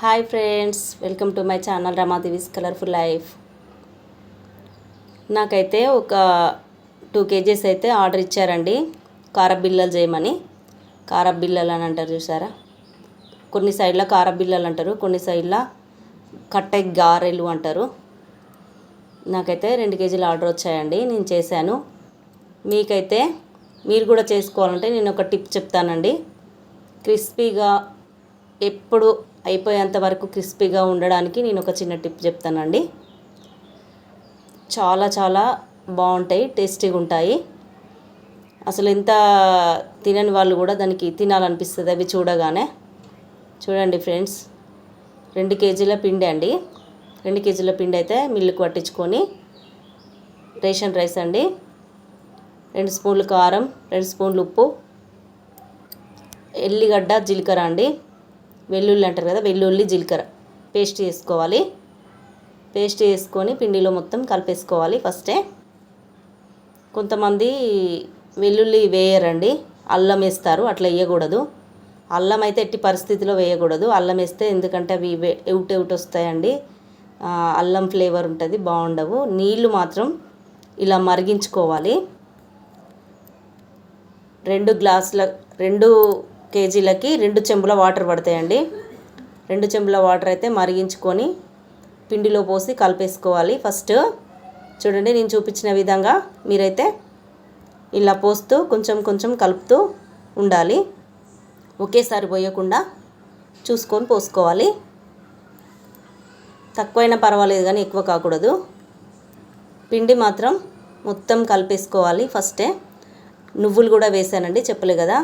Hi friends welcome to my channel Ramadevi's colourful life. నాకైతే ఒక two kgs అయితే order ఇచ్చారండి. కార బిల్లలు చేయమని. కార బిల్లలు అని అంటారు చూసారా? కొన్ని సైడ్ల కార బిల్లలు అంటారు కొన్ని సైడ్ల కట్టె గారెలు అంటారు. నాకైతే రెండు కేజీలు ఆర్డర్ వచ్చాయండి నేను చేశాను. మీకైతే మీరు కూడా చేసుకోవాలంటే నేను ఒక టిప్ చెప్తానండి. క్రిస్పీగా ఎప్పుడు అయిపోయేంత వరకు క్రిస్పీగా ఉండడానికి నేను ఒక చిన్న టిప్ చెప్తానండి. చాలా చాలా బాగుంటాయి టేస్టీగా ఉంటాయి. అసలు ఎంత తినని వాళ్ళు కూడా దానికి తినాలనిపిస్తుంది అవి చూడగానే. చూడండి ఫ్రెండ్స్ రెండు కేజీల పిండి అండి. రెండు కేజీల పిండి అయితే మిల్లుకు పట్టించుకొని రేషన్ రైస్ అండి. రెండు స్పూన్లు కారం రెండు స్పూన్లు ఉప్పు ఎల్లిగడ్డ జీలకర్ర అండి. వెల్లుల్లి అంటారు కదా వెల్లుల్లి జీలకర్ర. పేస్ట్ చేసుకోవాలి. పేస్ట్ చేసుకొని పిండిలో మొత్తం కలిపేసుకోవాలి ఫస్టే. కొంతమంది వెల్లుల్లి వేయరండి అల్లం వేస్తారు అట్లా వేయకూడదు. అల్లం అయితే ఎట్టి పరిస్థితిలో వేయకూడదు. అల్లం వేస్తే ఎందుకంటే అవి ఎవుట్ ఎవుట్ వస్తాయండి. అల్లం ఫ్లేవర్ ఉంటుంది బాగుండవు. నీళ్ళు మాత్రం ఇలా మరిగించుకోవాలి. రెండు గ్లాసుల రెండు కేజీలకి రెండు చెంబుల వాటర్ పడతాయండి. రెండు చెంబుల వాటర్ అయితే మరిగించుకొని పిండిలో పోసి కలిపేసుకోవాలి. ఫస్ట్ చూడండి నేను చూపించిన విధంగా మీరైతే ఇలా పోస్తూ కొంచెం కొంచెం కలుపుతూ ఉండాలి. ఒకేసారి పోయకుండా చూసుకొని పోసుకోవాలి. తక్కువైనా పర్వాలేదు కానీ ఎక్కువ కాకూడదు. పిండి మాత్రం మొత్తం కలిపేసుకోవాలి. ఫస్టే నువ్వులు కూడా వేసానండి చెప్పలే కదా.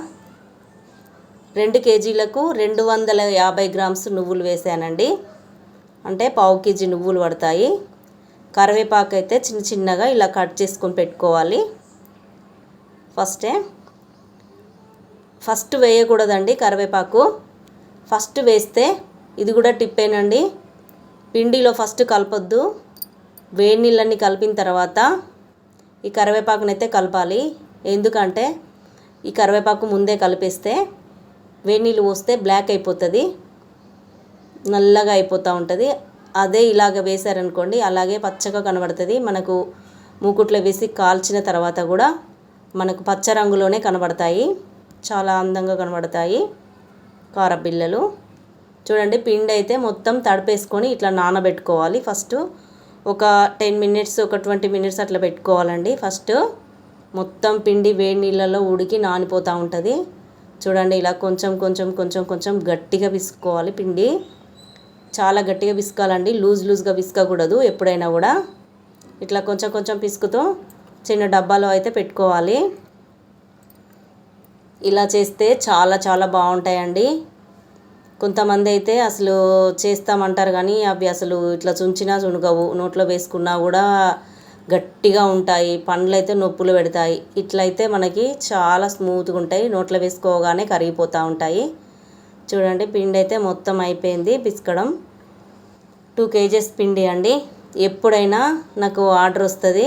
రెండు కేజీలకు రెండు వందల యాభై గ్రామ్స్ నువ్వులు వేసానండి. అంటే పావు కేజీ నువ్వులు పడతాయి. కరివేపాకు అయితే చిన్న చిన్నగా ఇలా కట్ చేసుకొని పెట్టుకోవాలి. ఫస్టే ఫస్ట్ వేయకూడదండి కరివేపాకు. ఫస్ట్ వేస్తే ఇది కూడా టిప్పేనండి. పిండిలో ఫస్ట్ కలపొద్దు. వేడి నీళ్ళని కలిపిన తర్వాత ఈ కరివేపాకునైతే కలపాలి. ఎందుకంటే ఈ కరివేపాకు ముందే కలిపేస్తే వేడి నీళ్ళు పోస్తే బ్లాక్ అయిపోతుంది. నల్లగా అయిపోతూ ఉంటుంది. అదే ఇలాగ వేశారనుకోండి అలాగే పచ్చగా కనబడుతుంది. మనకు మూకుట్లో వేసి కాల్చిన తర్వాత కూడా మనకు పచ్చ రంగులోనే కనబడతాయి. చాలా అందంగా కనబడతాయి కారబిల్లలు చూడండి పిండి అయితే మొత్తం తడిపేసుకొని ఇట్లా నానబెట్టుకోవాలి. ఫస్ట్ ఒక టెన్ మినిట్స్ ఒక ట్వంటీ మినిట్స్ అట్లా పెట్టుకోవాలండి. ఫస్ట్ మొత్తం పిండి వేడి నీళ్ళలో ఉడికి నానిపోతూ ఉంటుంది. చూడండి ఇలా కొంచెం కొంచెం కొంచెం కొంచెం గట్టిగా పిసుకోవాలి పిండి. చాలా గట్టిగా పిసుకాలండి లూజ్ లూజ్గా పిసుకకూడదు ఎప్పుడైనా కూడా. ఇట్లా కొంచెం కొంచెం పిసుకుతూ చిన్న డబ్బాలో అయితే పెట్టుకోవాలి. ఇలా చేస్తే చాలా చాలా బాగుంటాయండి. కొంతమంది అయితే అసలు చేస్తామంటారు కానీ అవి అసలు ఇట్లా చుంచినా చునుగవు. నోట్లో వేసుకున్నా కూడా గట్టిగా ఉంటాయి పండ్లు అయితే నొప్పులు పెడతాయి. ఇట్లయితే మనకి చాలా స్మూత్గా ఉంటాయి నోట్లో వేసుకోగానే కరిగిపోతూ ఉంటాయి. చూడండి పిండి అయితే మొత్తం అయిపోయింది పిసకడం. టూ కేజెస్ పిండి అండి. ఎప్పుడైనా నాకు ఆర్డర్ వస్తుంది.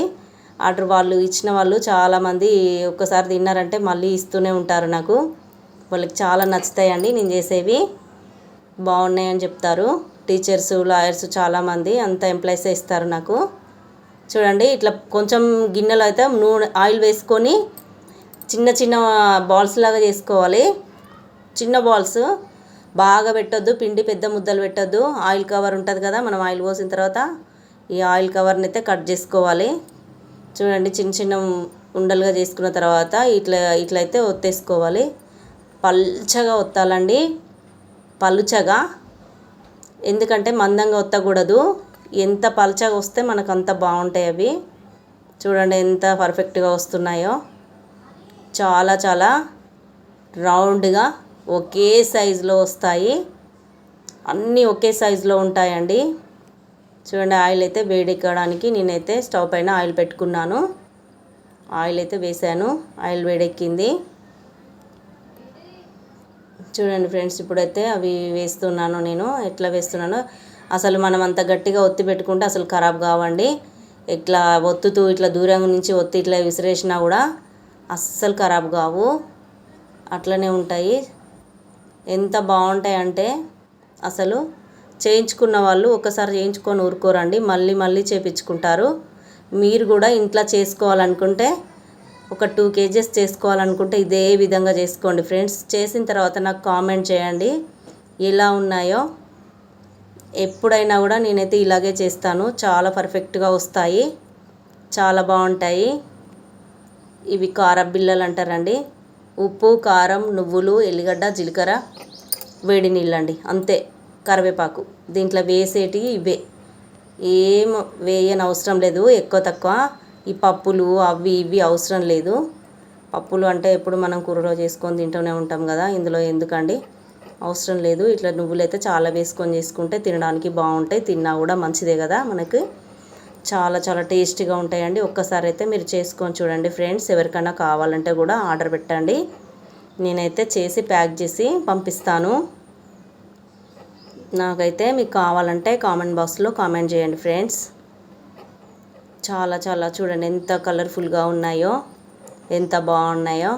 ఆర్డర్ వాళ్ళు ఇచ్చిన వాళ్ళు చాలామంది ఒక్కసారి తిన్నారంటే మళ్ళీ ఇస్తూనే ఉంటారు నాకు. వాళ్ళకి చాలా నచ్చుతాయండి నేను చేసేవి. బాగున్నాయని చెప్తారు. టీచర్స్ లాయర్స్ చాలామంది అంత ఎంప్లాయీసే ఇస్తారు నాకు. చూడండి ఇట్లా కొంచెం గిన్నెలో అయితే నూనె ఆయిల్ వేసుకొని చిన్న చిన్న బాల్స్ లాగా చేసుకోవాలి. చిన్న బాల్స్ బాగా పెట్టొద్దు పిండి పెద్ద ముద్దలు పెట్టొద్దు. ఆయిల్ కవర్ ఉంటుంది కదా మనం ఆయిల్ పోసిన తర్వాత ఈ ఆయిల్ కవర్ని అయితే కట్ చేసుకోవాలి. చూడండి చిన్న చిన్న ఉండలుగా చేసుకున్న తర్వాత ఇట్లా ఇట్లయితే ఒత్తేసుకోవాలి. పల్చగా ఒత్తాలండి. పలుచగా. ఎందుకంటే మందంగా ఒత్తకూడదు. ఎంత పల్చగా వస్తే మనకు అంత బాగుంటాయి అవి. చూడండి ఎంత పర్ఫెక్ట్గా వస్తున్నాయో. చాలా చాలా రౌండ్గా ఒకే సైజులో వస్తాయి. అన్నీ ఒకే సైజులో ఉంటాయండి. చూడండి ఆయిల్ అయితే వేడెక్కడానికి నేనైతే స్టవ్ పైన ఆయిల్ పెట్టుకున్నాను. ఆయిల్ అయితే వేసాను. ఆయిల్ వేడెక్కింది. చూడండి ఫ్రెండ్స్ ఇప్పుడైతే అవి వేస్తున్నాను నేను. ఎట్లా వేస్తున్నానో అసలు మనం అంత గట్టిగా ఒత్తి పెట్టుకుంటే అసలు ఖరాబ్ కావండి. ఇట్లా ఒత్తుతూ ఇట్లా దూరం నుంచి ఒత్తి ఇట్లా విసిరేసినా కూడా అస్సలు ఖరాబ్ కావు. అట్లనే ఉంటాయి. ఎంత బాగుంటాయి అంటే అసలు చేయించుకున్న వాళ్ళు ఒకసారి చేయించుకొని ఊరుకోరండి. మళ్ళీ మళ్ళీ చేయించుకుంటారు మీరు కూడా ఇంట్లో చేసుకోవాలనుకుంటే ఒక టూ కేజెస్ చేసుకోవాలనుకుంటే ఇదే విధంగా చేసుకోండి. ఫ్రెండ్స్ చేసిన తర్వాత నాకు కామెంట్ చేయండి. ఎలా ఉన్నాయో. ఎప్పుడైనా కూడా నేనైతే ఇలాగే చేస్తాను. చాలా పర్ఫెక్ట్గా వస్తాయి. చాలా బాగుంటాయి. ఇవి కార బిళ్ళలు అంటారండి. ఉప్పు కారం నువ్వులు ఎల్లిగడ్డ జీలకర్ర వేడి నీళ్ళండి. అంతే. కరివేపాకు. దీంట్లో వేసేటివి ఇవే. ఏం వేయని అవసరం లేదు. ఎక్కువ తక్కువ. ఈ పప్పులు అవి ఇవి అవసరం లేదు. పప్పులు అంటే ఎప్పుడు మనం కూరలో చేసుకొని తింటూనే ఉంటాం కదా. ఇందులో ఎందుకండి? అవసరం లేదు. ఇట్లా నువ్వులైతే చాలా వేసుకొని చేసుకుంటే తినడానికి బాగుంటాయి. తిన్నా కూడా మంచిదే కదా మనకి. చాలా చాలా టేస్టీగా ఉంటాయండి. ఒక్కసారి అయితే మీరు చేసుకొని చూడండి ఫ్రెండ్స్. ఎవరికైనా కావాలంటే కూడా ఆర్డర్ పెట్టండి. నేనైతే చేసి ప్యాక్ చేసి పంపిస్తాను. నాకైతే మీకు కావాలంటే కామెంట్ బాక్స్లో కామెంట్ చేయండి ఫ్రెండ్స్. చాలా చాలా చూడండి ఎంత కలర్ఫుల్గా ఉన్నాయో ఎంత బాగున్నాయో.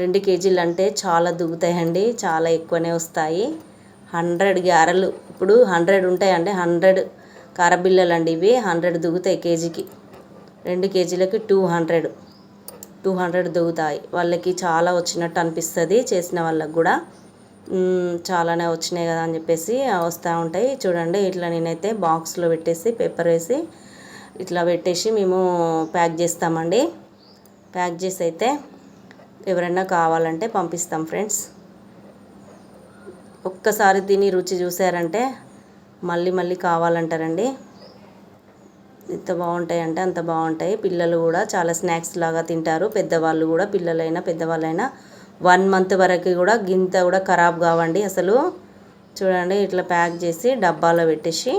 రెండు కేజీలు అంటే చాలా దిగుతాయండి చాలా ఎక్కువనే వస్తాయి. హండ్రెడ్ గారెలు ఇప్పుడు హండ్రెడ్ ఉంటాయండి హండ్రెడ్ కారబిల్లలు అండి ఇవి హండ్రెడ్ దిగుతాయి కేజీకి. రెండు కేజీలకి టూ హండ్రెడ్ టూ హండ్రెడ్ దిగుతాయి. వాళ్ళకి చాలా వచ్చినట్టు అనిపిస్తుంది చేసిన వాళ్ళకి కూడా. చాలానే వచ్చినాయి కదా అని చెప్పేసి వస్తూ ఉంటాయి. చూడండి ఇట్లా నేనైతే బాక్స్లో పెట్టేసి పేపర్ వేసి ఇట్లా పెట్టేసి మేము ప్యాక్ చేస్తామండి. ప్యాక్ చేసి అయితే ఎవరైనా కావాలంటే పంపిస్తాం ఫ్రెండ్స్. ఒక్కసారి తిని రుచి చూసారంటే మళ్ళీ మళ్ళీ కావాలంటారండి. ఎంత బాగుంటాయి అంటే అంత బాగుంటాయి. పిల్లలు కూడా చాలా స్నాక్స్ లాగా తింటారు. పెద్దవాళ్ళు కూడా పిల్లలైనా పెద్దవాళ్ళైనా వన్ మంత్ వరకు కూడా గింత కూడా ఖరాబ్ కావండి. అసలు చూడండి ఇట్లా ప్యాక్ చేసి డబ్బాలో పెట్టేసి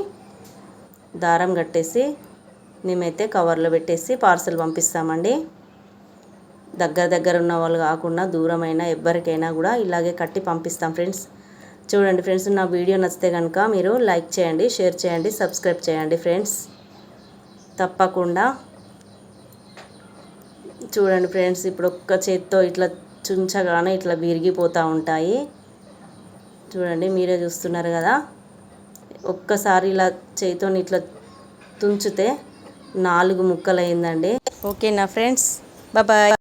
దారం కట్టేసి మేమైతే కవర్లో పెట్టేసి పార్సల్ పంపిస్తామండి. దగ్గర దగ్గర ఉన్న వాళ్ళు కాకుండా దూరమైన ఎవ్వరికైనా కూడా ఇలాగే కట్టి పంపిస్తాం ఫ్రెండ్స్. చూడండి ఫ్రెండ్స్ నా వీడియో నచ్చితే కనుక మీరు లైక్ చేయండి షేర్ చేయండి సబ్స్క్రైబ్ చేయండి ఫ్రెండ్స్. తప్పకుండా. చూడండి ఫ్రెండ్స్ ఇప్పుడు ఒక్క చేత్తో ఇట్లా చుంచగానే ఇట్లా విరిగిపోతూ ఉంటాయి. చూడండి మీరే చూస్తున్నారు కదా. ఒక్కసారి ఇలా చేతితో ఇట్లా తుంచితే నాలుగు ముక్కలు అయిందండి ఓకేనా ఫ్రెండ్స్? బాయ్.